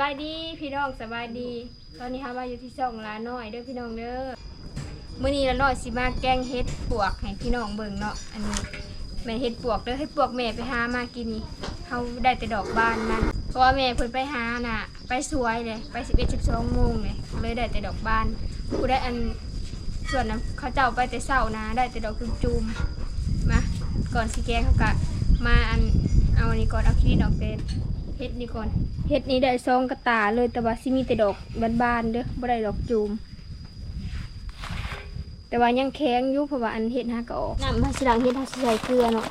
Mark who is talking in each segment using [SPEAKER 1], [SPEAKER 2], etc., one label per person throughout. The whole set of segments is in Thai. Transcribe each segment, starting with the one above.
[SPEAKER 1] บายดีพี่น้องสบายดี ตอนนี้ฮามาอยู่ที่ช่องลาน้อยเด้อพี่น้องเด้อมื้อนี้ละน้อยสิมาแกงเฮ็ดปวกให้พี่น้องเบิ่งเนาะอันนี้แม่เฮ็ดปวกเด้อเฮ็ดปวกแม่ไปหามากินนี่เฮาได้แต่ดอกบานมันเพราะว่าแม่เพิ่นไปหาน่ะ ไปสวยเลยไป 11 12โมงเลยเลยได้แต่ดอกบานผู้ได้อันส่วนนั้นเขาเจ้าไปแต่เช้านะได้แต่ดอกจุ่มๆมาก่อนสิแกงเขาก็มาอันเอาอันนี้ก่อนเอาขี้ดอกเป็นเฮ็ดนี่ก่อน เฮ็ดนี่ได้ซองกระตาเลยแต่ว่าสิมีแต่ดอกบานๆเด้อบ่ได้ดอกจูม แต่ว่ายังแข็งอยู่เพราะว่าอันเฮ็ดหาก็ออกน้ำมาสิหลังเฮ็ดเฮาสิใส่เกลือเนาะ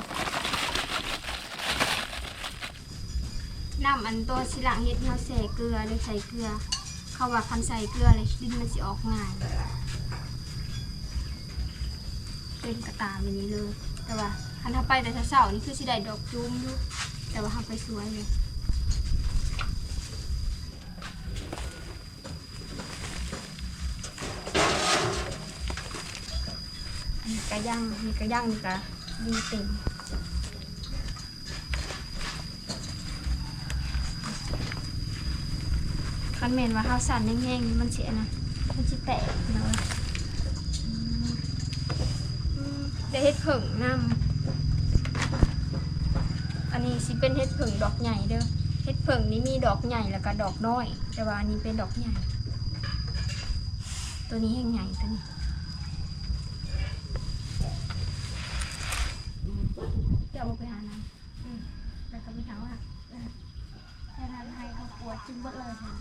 [SPEAKER 1] น้ำอันตัวสิหลังเฮ็ดเฮาใส่เกลือหรือใส่เกลือ เขาว่าคันใส่เกลือเลยดินมันสิออกง่าย เป็นกระตาแบบนี้เลย แต่ว่าคันถ้าไปแต่เช้าๆนี่คือสิได้ดอกจูมอยู่แต่ว่าเฮาไปสวยเลย กระย่างมีกระย่างนี่กะดีเต็มคันเมนว่าข้าวสั่นแห้งๆมันเสียนะมันสิแตกเลยอืมอืมได้เฮ็ดผึ่งน้ำอันนี้สิเป็นเฮ็ดผึ่งดอกใหญ่เด้อเฮ็ดผึ่งนี้มีดอกใหญ่แล้วก็ดอกน้อย แต่ว่าอันนี้เป็นดอกใหญ่ ตัวนี้แห้งใหญ่ตัวนี้ เดี๋ยวเอาไปหาน้ำอืมแล้วก็ไปถามว่าเออแค่นั้นให้เขาป วดจึงเบดเลยค่ะ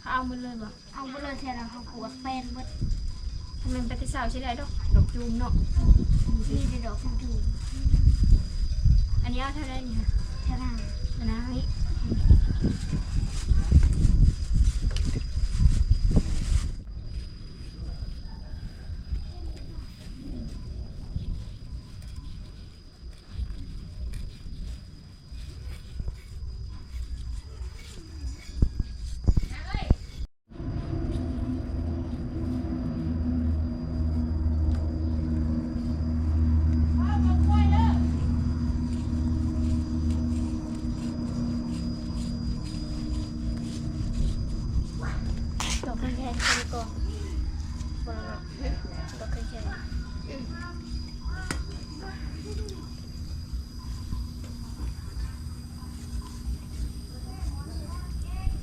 [SPEAKER 1] เขาเอาหมือเลยบ่
[SPEAKER 2] เอาไปเลยเท่านั้นเขาปวดแฟนเบิด
[SPEAKER 1] ทำไมไปที่สาวใช่ได้ดอกดอกจูมเนาะ
[SPEAKER 2] มีแต่ดอกชมพู
[SPEAKER 1] อันนี้เอาเท่าไรนี่ค่ะ
[SPEAKER 2] เท่านั้น
[SPEAKER 1] อันนั้นนี่ดอกแข็งๆคนก่อนบนดอกแข็งๆอืม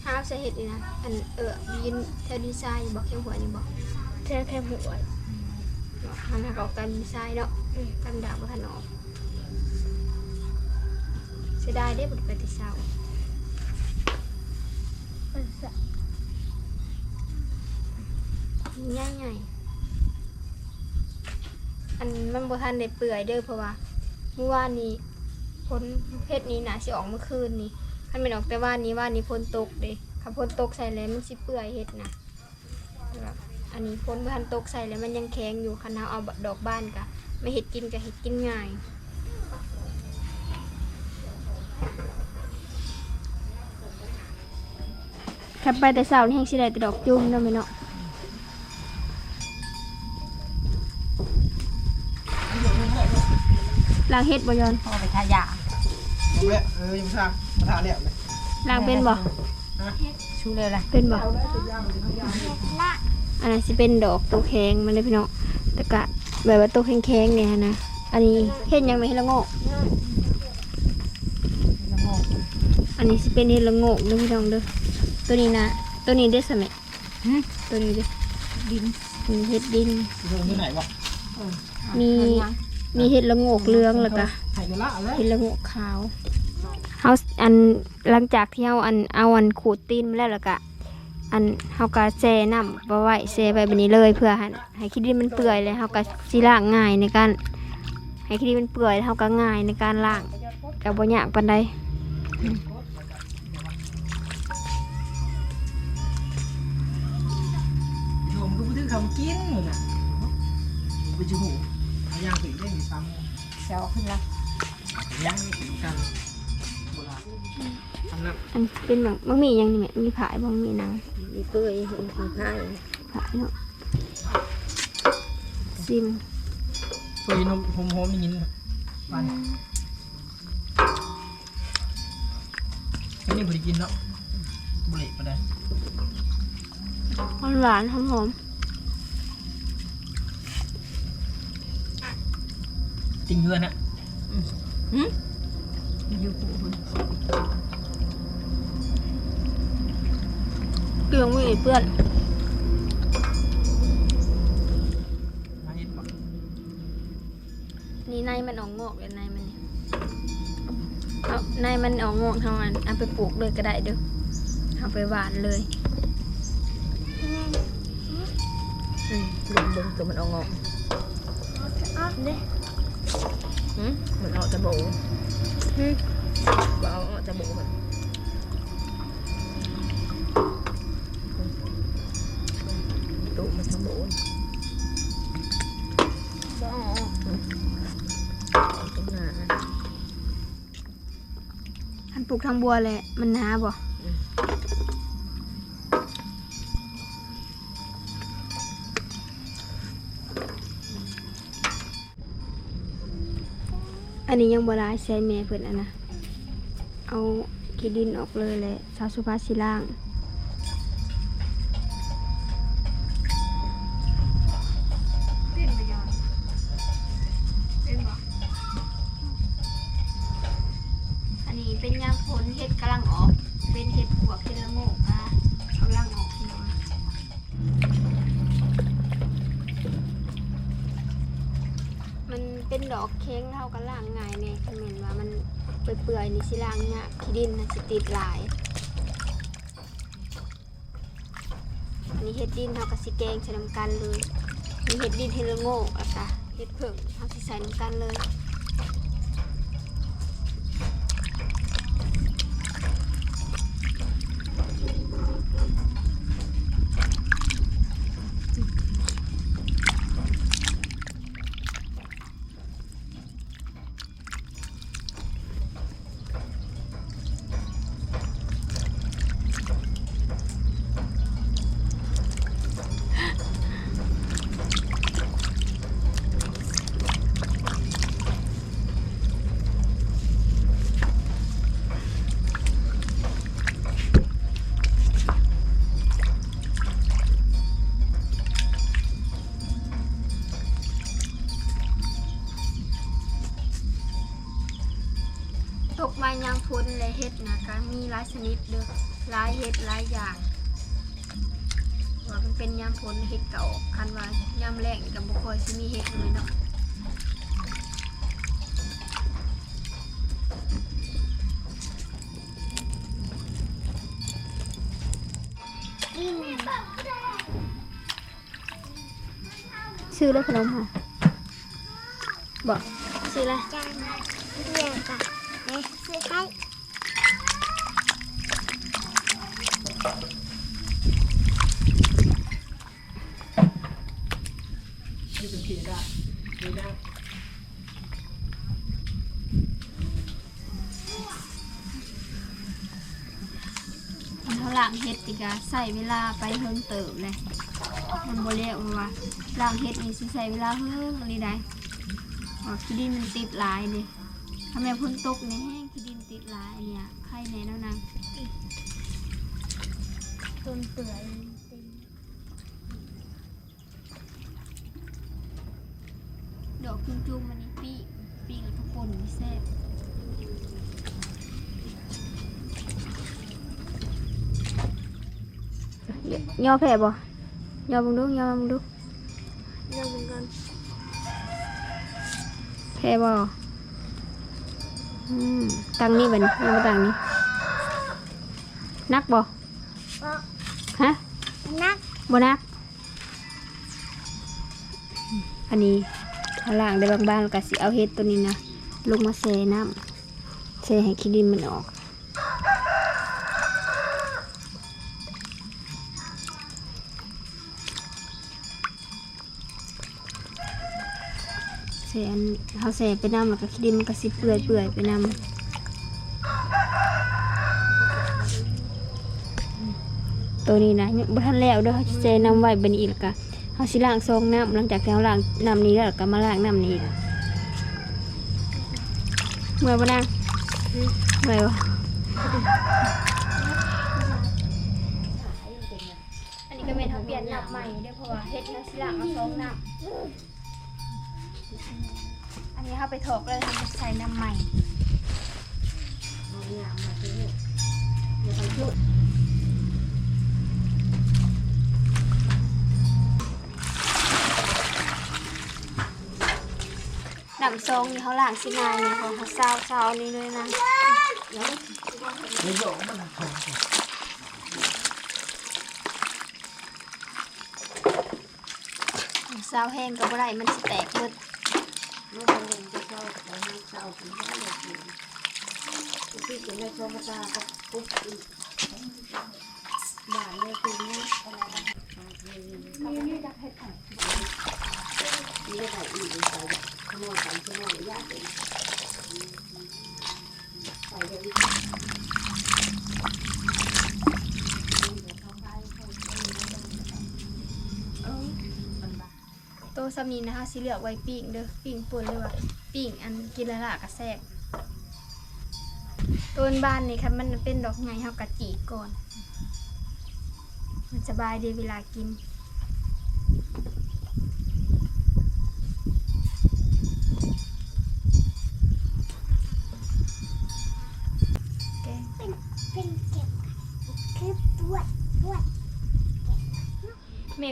[SPEAKER 1] ห้าวใส่เห็ดนี่นะ อันเออยินแถวดีไซน์บอกเข้มหัวนี่บอก
[SPEAKER 2] แค่แค่หัว
[SPEAKER 1] มันหักออกกันดีไซน์เนาะอืมกันดาบว่าทันออกเสียดายได้บุตรไปติเศร้า
[SPEAKER 2] มันสะ
[SPEAKER 1] ง่ายง่ายอันมันบ่ทันได้เปื่อยเด้อเพราะว่าเมื่อวานนี้พ้นเพชรนี้น่ะสิออกเมื่อคืนนี้คันเป็นออกแต่ว่านนี้ว่านนี้พ้นตกเด้ ถ้าพ้นตกใส่แล้วมันสิเปื่อยเฮ็ดนะแบบอันนี้พ้นบ่ทันตกใส่แล้วมันยังแข็งอยู่คันเอาเอาดอกบ้านกะไม่เฮ็ดกินกะเฮ็ดกินง่ายถ้าไปแต่เช้านี่แห้งสิได้แต่ดอกจุ่มเนาะแม่เนาะล้างเฮ็ดบ่ยอน
[SPEAKER 2] พอไปทายา
[SPEAKER 3] ผมเลยเออยังทางมาทางเนี่ยเลย
[SPEAKER 1] ล้างเป็นบ่
[SPEAKER 2] ชูเลยล่ะ
[SPEAKER 1] เป็นบ่
[SPEAKER 2] ละ
[SPEAKER 1] อันนั้นสิเป็นดอกตัวแข็งมันเลยพี่น้องแต่กะแบบว่าตัวแข็งๆเนี่ยนะ อันนี้เฮ็ดหยังไม่เฮ็ดละโงก
[SPEAKER 2] ละโงก
[SPEAKER 1] อันนี้สิเป็นเฮ็ดละโงกเด้อพี่น้องเด้อตัวนี้นะตัวนี้เด้อสมัยตัวนี้เด้อ
[SPEAKER 2] ดิน
[SPEAKER 1] มีเฮ็ดดิน
[SPEAKER 3] ลงที่ไหนวะ
[SPEAKER 1] มีมีเฮ็ดละโงกเหลืองแล้วก็
[SPEAKER 3] ไข่กระละอะไร
[SPEAKER 1] เฮ็ดละโงกขาว เฮาอันหลังจากที่เฮาอันเอาอันขูดตีนมาแล้วแล้วก็อันเฮาก็แช่น้ำบ่ไว้แช่ไว้แบบนี้เลยเพื่อให้ให้ขี้ดินมันเปื่อยเลยเฮาก็สิล้างง่ายในการให้ขี้ดินมันเปื่อยเฮาก็ง่ายในการล้างก็บ่ยากปานใด
[SPEAKER 3] โยมก็พูดถึงคำกินเลยนะไปจูหูย่างถึงเล่นอยู่ซ้
[SPEAKER 2] เสียวขึ้นละำ
[SPEAKER 3] ย่างไม่ถึงกันโบราณทำ น้
[SPEAKER 1] อันเป็นแบบมันมีหยังนี่แหม่มีผายบ่มีหนัง
[SPEAKER 2] มีเปื่อยมีผ้า
[SPEAKER 1] ผายเนาะซิมำ
[SPEAKER 3] คุยนมโฮมโฮมอย่างนี้วันอันนี้บริกินเนาะบริไปได้
[SPEAKER 1] หวานหวานๆหอมหอม
[SPEAKER 3] ติงเฮือนอะ
[SPEAKER 2] อยู่ผู้คน
[SPEAKER 1] ๆเกลืองไม่เปื้อน
[SPEAKER 3] มาเห็นปะ
[SPEAKER 1] นี่ในมันออกงอกเลยในมันเนี่ยเอาในมันออกงอกเท่านั้นเอาไปปลูกเลยก็ได้เด้อเอาไปหวานเลย
[SPEAKER 2] อืมเบิ่งเบิ่งตัวมันเอางอก
[SPEAKER 1] เด้
[SPEAKER 2] หืมมันออกจะโบ
[SPEAKER 1] อืม
[SPEAKER 2] บ่เอาออกจะโบมัน
[SPEAKER 1] ลูกทางบัวแหละ มันหนาบ่
[SPEAKER 2] อืม
[SPEAKER 1] อันนี้ยังบ่ได้ใช้แม่เพิ่นอันนะ เอาขี้ดินออกเลยแหละสาวสุภาพสิล่าง อันนี้เป็นยามฝนเห็ดกำลังออก เป็นเห็ดปวกเห็ดละโงกอะกำลังออกพี่น้องมันเป็นดอกเค้งเท่ากับล่างง่ายเนี่ยคันเห็นว่ามันเปื่อยนี่สิล่างเนี่ยากขี้ดินนะสิติดหลายนี่เห็ดดินเท่ากับสิแกงใส่น้ำกันเลยมีเห็ดดินเฮลโง่อะค่ะเห็ดเผิ่งเท่าสิใส่น้ำกันเลย ห็ดนะก็มีหลายชนิดเด้อหลายเห็ดหลายอย่างว่ามันเป็นยามพ้นเห็ดเก่าคันว่ายามแรงกับบุคอยสิมีเห็ดเลยเนาะซื้อแล้วขนมค่ะบอกซื้ออะไร
[SPEAKER 4] เรียนกับ
[SPEAKER 1] ล่างเฮ็ดติกะใส่เวลาไปเพิ่มเติมเลยมันบ่เรียกว่าล่างเฮ็ดนี่สิใส่เวลาเพิ่มอะไรได้ว่าขี้ดินมันติดหลายเลยถ้าแม่พ้นตกนี่แห้งขี้ดินติดหลายเนี่ยไข่แน่แล้วนาง
[SPEAKER 4] ต้นเปื่อยเต็ม
[SPEAKER 1] ดอกจุ่มๆมันนี่ปีปีแล้วก็ป่นนี่แซ่บ ย่อแผ่บ่ย่อบังดูย่อบังดู
[SPEAKER 4] เรื่องมันก่อน
[SPEAKER 1] แพ้บ่อืมตังนี้บัดนยังบ่ตังนี้นักบ่
[SPEAKER 4] เพราะ
[SPEAKER 1] ฮะ
[SPEAKER 4] นัก
[SPEAKER 1] บ่นัก อันนี้ข้างล่างได้บางๆแล้วก็สิเอาเห็ดตัวนี้นะลงมาแช่น้ำแช่ให้ขี้ดินมันออก แช่อันเขาแช่ไปน้ำแล้วก็ดินมันก็สิเปื่อยเปื่อยๆไปน้ำตัวนี้นะยังบ่ทันแล้วเด้อเขาสิแช่น้ำไว้บัดนี้อีกแล้วก็เขาสิล้างซองน้ำหลังจากที่เขาล้างน้ำนี้แล้วก็มาล้างน้ำนี้อีกเมื่อยบ่นางเมื่อยวะลี่ยนน้ำใหม่เด้อเพราะว่าเฮ็ดแล้วสิล้างเอาสองน้ำ อันนี้เขาไปถกเลยทำใส่น้ำใหม่น้ำซองนี่เขาล้างสินายเนี่ยเขาเขาซาวซาวนี่เลยนะ
[SPEAKER 3] ไม่ยอมมันของ
[SPEAKER 1] ซาวแห้งก็บ่ได้มันสิแตกเบิด
[SPEAKER 2] ลูกเรียนจะเข้าไปให้เช้าถึงได้เลยพี่จะไม่ชมตาก็ปุ๊บอีกบ้านเลยคือนี้อะไร
[SPEAKER 1] นี่จะเผ็ดไข่
[SPEAKER 2] นี่ก็ใส่อีกใส่ขโมยใส่ขโมยยากเลยใส่เดี๋ยอีก
[SPEAKER 1] สามีนะคะสีเหลือกไว้ปิ้งเด้อปิ้งป่นเลยว่าปิ้งอันกินละละกระแซบต้นบ้านนี่ครับมันเป็นดอกไงเฮากะจีก่อน มันสบายดีเวลากิน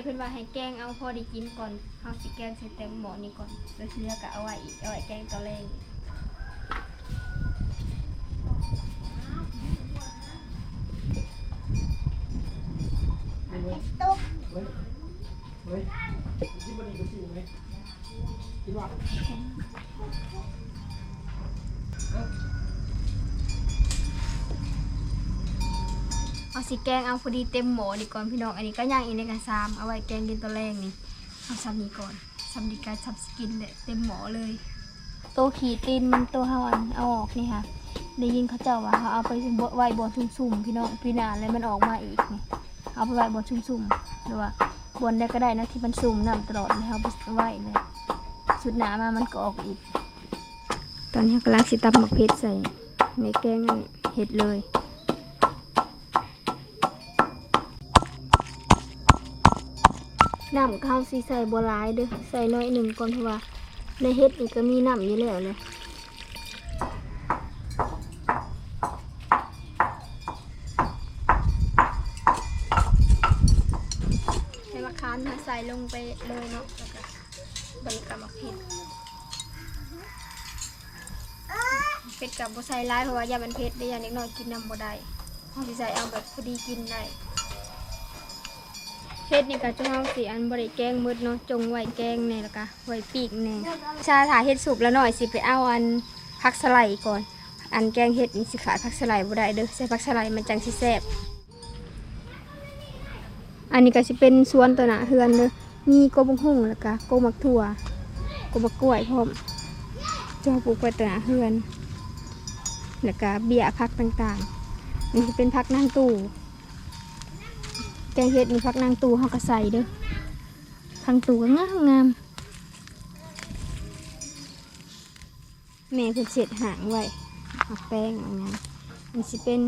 [SPEAKER 4] เพิ่
[SPEAKER 1] นว่าให้แกงเอาพอได้กินก่อนเฮาสิแกงใส่เตงหมอนี้ก่อนแล้วทีเชื่อก็เอาไว้อีกเอาไว้แกงตอแรง
[SPEAKER 4] ตุ๊ก
[SPEAKER 3] สิ
[SPEAKER 1] แกงเอาพอดีเต็มหม้อนี่ก่อนพี่น้อง อันนี้ก็ย่างอีกในกระซามเอาไว้แกงกินตอนแรกนี่เอาซ้ำนี้ก่อนซ้ำดีกาซ้ำสกินเลยเต็มหม้อเลยโตวขี่ตีนมันตัวเฮาอันเอาออกนี่ค่ะ ได้ยินเขาเจ้าว่าเขาเอาไปบ่ไว้บนซุ่มๆพี่น้องพี่นาแล้วมันออกมาอีกนี่เอาไปไว้บนซุ่มๆหรือว่าบนได้ก็ได้นะที่มันซุ่มน้ำตลอดเลยเอาไปไว้เลยสุดหนามามันก็ออกอีก ตอนนี้กำลังสิตำหมกเพชรใส่ในแกงอันเห็ดเลย น้ำข้าวสีใส่บัวลายเด้อใส่น้อยหนึ่งก่อนเพราะว่าในเฮ็ดนี่ก็มีน้ำอยู่แล้วเลยให้มะขามมาใส่ลงไปเลยเนาะแล้วก็บริกรรมะเผ็ดเผ็ดกับบัใส่ร้ายเพราะว่ายามันเผ็ดได้ยาเล็กน้อยกินน้ำบ่ได้เขาสิใส่เอาแบบพอดีกินได้ เฮ็ดนี่ก็จะเอาสีอันบริแกงมืดเนาะจงไว้แกงแน่แล้วก็ไว้ปีกแน่ชาถ่าเฮ็ดสุกแล้วหน่อยสิไปเอาอันผักสไลด์ก่อน อันแกงเฮ็ดนี่สิขาดผักสไลด์บ่ได้เด้อใส่ผักสไลด์มันจังสิแซ่บอันนี้ก็สิเป็นสวนตัวหน้าเฮือนเด้อมีโกบกหุ่งแล้วก็กมักถั่วโกบมักกล้วยพร้อมจะปลูกไว้ตัวหน้าเฮือนแล้วก็เบี้ยผักต่างๆนี่เป็นผักนางตู่ แกเห็ดมีพักนางตูเฮากระใส่เด้อพังตูก็งามงามแม่เพิ่นเสร็จหางไว้เอาแป้งเอางานมันสิเป็น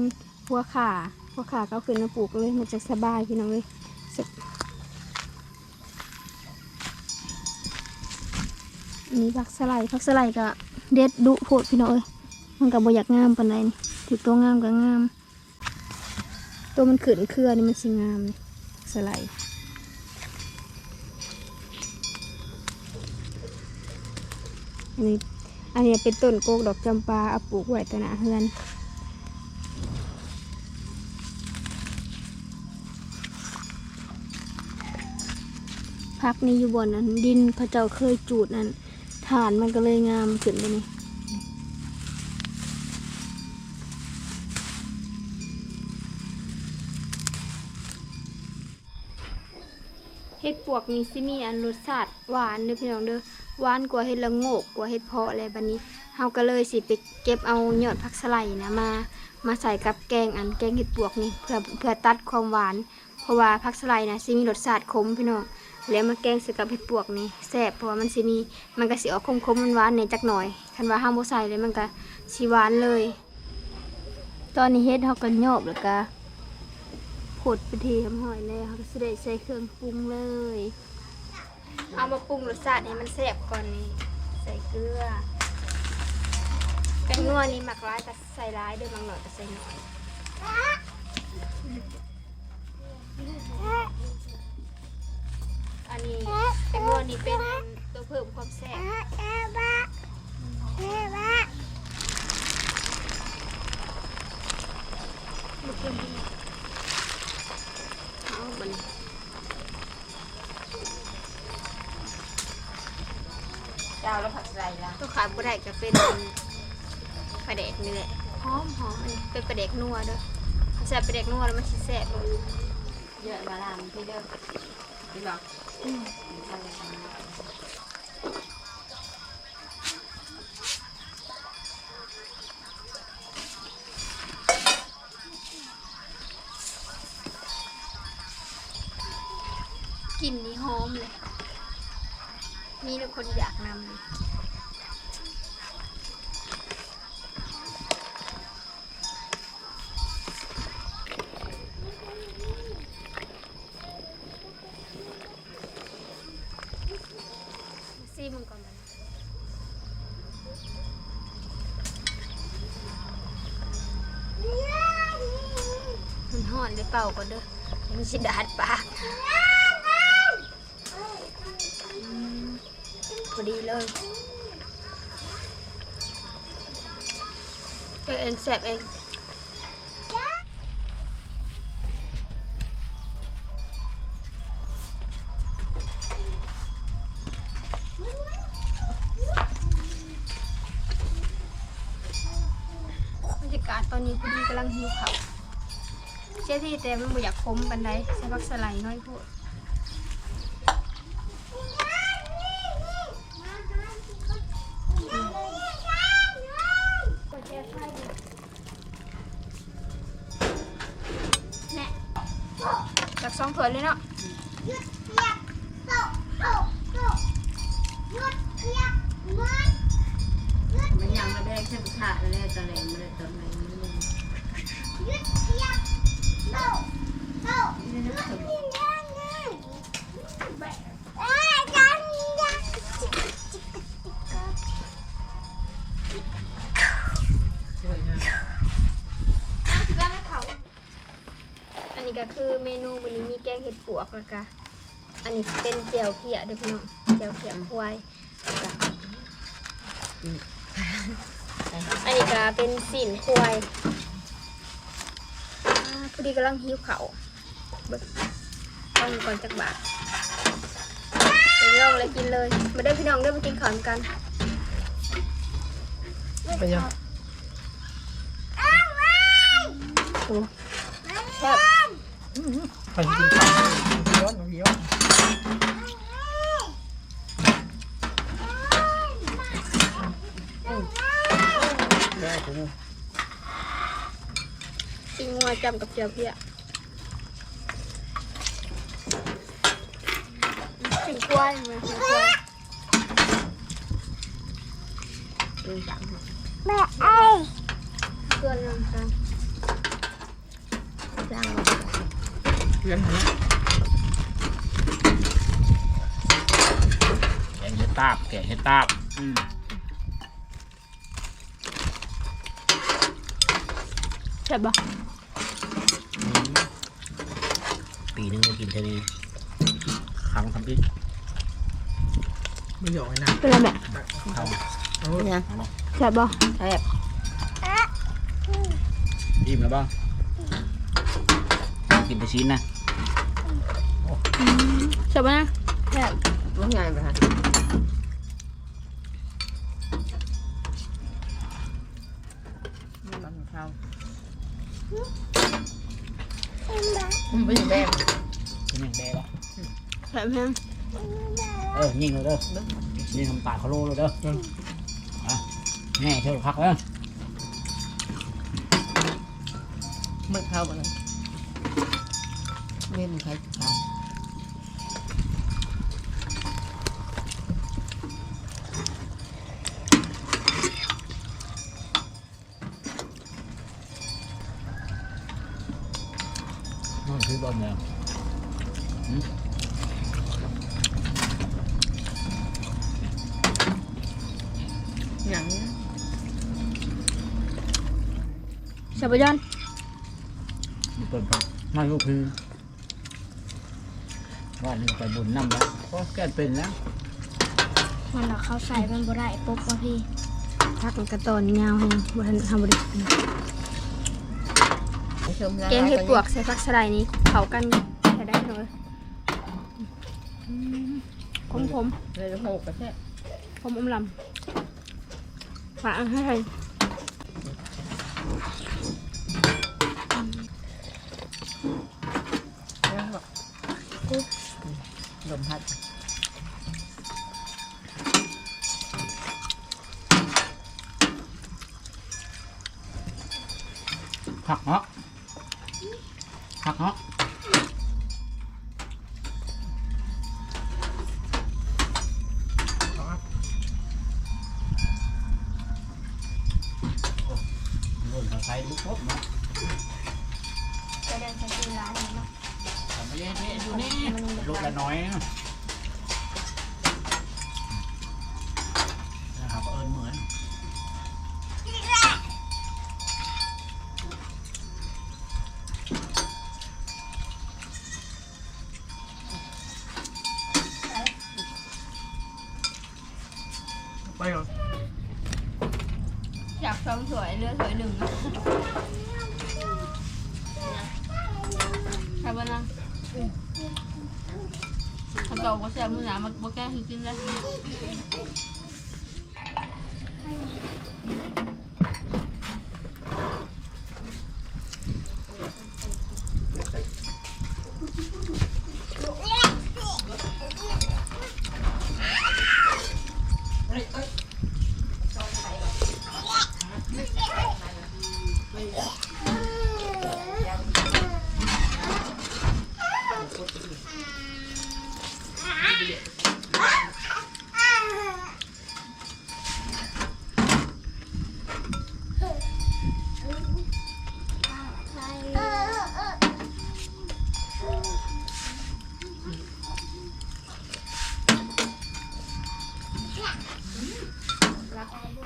[SPEAKER 1] หัวขาหัวขาก็เอาขึ้นมาปลูกเลยมันจะสบายพี่น้องเลยสึกอันนี้ผักสไลด์ผักสไลด์ก็เด็ดดุโพดพี่น้องเอ้ยมันก็บ่อยากงามปานใดนี่ถือตัวงามก็งาม ตัวมันขืนเครือนี่มันสิงามสไลด์อันนี้อันนี้เป็นต้นโกกดอกจำปาเอาปลูกไว้ตนาเฮือนพักนี้อยู่บนนั้นดินเขาเจ้าเคยจูดนั้นฐานมันก็เลยงามขึ้นไปนี่ ดปวกนี่สิมีอันรสชาติหวานเด้อพี่น้องเด้อหวานกว่าเห็ดละโงกกว่าเห็ดเพาะอะไรบัดนี้เฮาก็เลยสิไปเก็บเอายอดผักสไลนะมา มาใส่กับแกงอันแกงเห็ดปวกนี่เพื่อเพื่อตัดความหวาน เพราะว่าผักสไลนะสิมีรสชาติขมพี่น้องแล้วมาแกงใส่กับเห็ดปวกนี่แซ่บเพราะว่ามันสิมีมันก็สิออกขมๆหวานๆในจักหน่อยคันว่าห้ามบ่ใส่เลยมันก็สิหวานเลย ตอนนี้เฮ็ดเฮาก็โยบแล้วก็ ขดไปทีทำหอยเลยเขาก็จะได้ใส่เครื่องปรุงเลย เอามาปรุงรสชาติให้มันแซ่บก่อนนี่ใส่เกลือแป้งนัวนี่หมักร้ายกับใส่ร้ายเด้วยบางหน่อยก็ใส่หน่อยอันนี้แป้งนัวนี่เป็นตัวเพิ่มความแซ่บลูกเพิ่มดี เอาบัดน
[SPEAKER 2] เจ้าแล้วผักใส่ละ
[SPEAKER 1] ตัวขาดบ่ได้ก็เป็นปลาแดกนี่แหละหอมหอมอันนี้เป็นปลาแดกนัวเด้อถ้าใส่ปลาแดกนัวแล้วมันสิแซ่บเลย
[SPEAKER 2] เยอะมาลามพี่เด้อพี่บอก
[SPEAKER 1] เป่าก่อนเด้อมันสิดาดปากพอดีเลยเอองแสบเองบรรยากาศตอนนี้พอดีกำลังหิวเขาวเชื่อที่ แต่มันไม่อยากคมปันไดใส่ผักสไลด์น้อยพวกแน่จากสองถ้วยเลยเนาะ
[SPEAKER 2] มันยังระแบกแค่ขาดเลยตะแหลงมาเลยตอนไหนมันเลย
[SPEAKER 3] สวย
[SPEAKER 1] อันนี้ก็คือเมนูวันนี้มีแกงเห็ดปวกแล้วก็อันนี้เป็นเจียวเขียเด้อพี่น้องเจียวเขียควายแล้วก็อันนี้ก็เป็นสินควาย อ่าพอดีกำลังหิวเขาวเบิกต้องก่อนจักบาทไปลองเลยกินเลยมาเด้อพี่น้องเด้อมากินข้าวกัน
[SPEAKER 3] ไปยัง
[SPEAKER 1] โอ้แซ่บ
[SPEAKER 3] ไปกินข้าวย้อนย้อน ได้ผม
[SPEAKER 1] กินงัวจำกับเจียวเพียสินควายมาสินควาย
[SPEAKER 2] ดูจัง
[SPEAKER 1] เพื่อนนำกัน
[SPEAKER 2] จ้าง
[SPEAKER 3] เพื่อนนะ
[SPEAKER 5] แกงเห็ดตาบแกงเห็ดตาบอืม
[SPEAKER 1] ใช่ปะ
[SPEAKER 5] ปีหนึง ก็กินเท่านี้ครั้งทำอีก
[SPEAKER 3] ไม่หยอกไอ้นะ
[SPEAKER 1] เป็นไรแม่
[SPEAKER 5] เอา
[SPEAKER 3] เอา
[SPEAKER 2] เนี่ย
[SPEAKER 5] เอาเนาะ
[SPEAKER 1] ใช่ปะ
[SPEAKER 2] แซ่บ
[SPEAKER 5] อิ่มแล้วบ้างกินไปชิ้นนะ
[SPEAKER 1] ใช่ปะนะ
[SPEAKER 2] แซ่บมันใหญ่ไปฮะมันเข้ามันไม่แดง
[SPEAKER 5] กินอย่างแดงแล้ว
[SPEAKER 1] ใช่ไหม
[SPEAKER 5] เออยิงเลยเด้อยิงทำปากเขาโลเลยเด้ออะแน่เท่าพักแล้ว
[SPEAKER 2] มันเข้าไปเลยเว้นใครเข้า
[SPEAKER 5] นอนขึ้นบนเนี่ย
[SPEAKER 1] สบายอน
[SPEAKER 5] เปิดมาลูกคือว่านี่ไปบุญน้ำแล้วก็แก้เป็นแล้ว
[SPEAKER 1] มันเราเข้าใส่มันบ่ได้ปุ๊บว่าพี่พักกระตอนยาวให้บ่ทันทำบ่ได้กิน
[SPEAKER 2] ชม
[SPEAKER 1] แกงเห็ดปวกใส่ผักสะไลด์นี้เผากันใช้ได้เลยขมผม
[SPEAKER 2] เลยหกกระแทก
[SPEAKER 1] ๆผมอมลำฝากให้ใคร すごい。 หนามันบ่แก้ให้กินแล้ว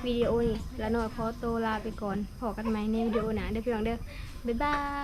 [SPEAKER 1] วิดีโอนี่แล้วหน่อยขอตัวลาไปก่อนพอกันไหมในวิดีโอหนาเด้อพี่น้องเด้อบ๊ายบาย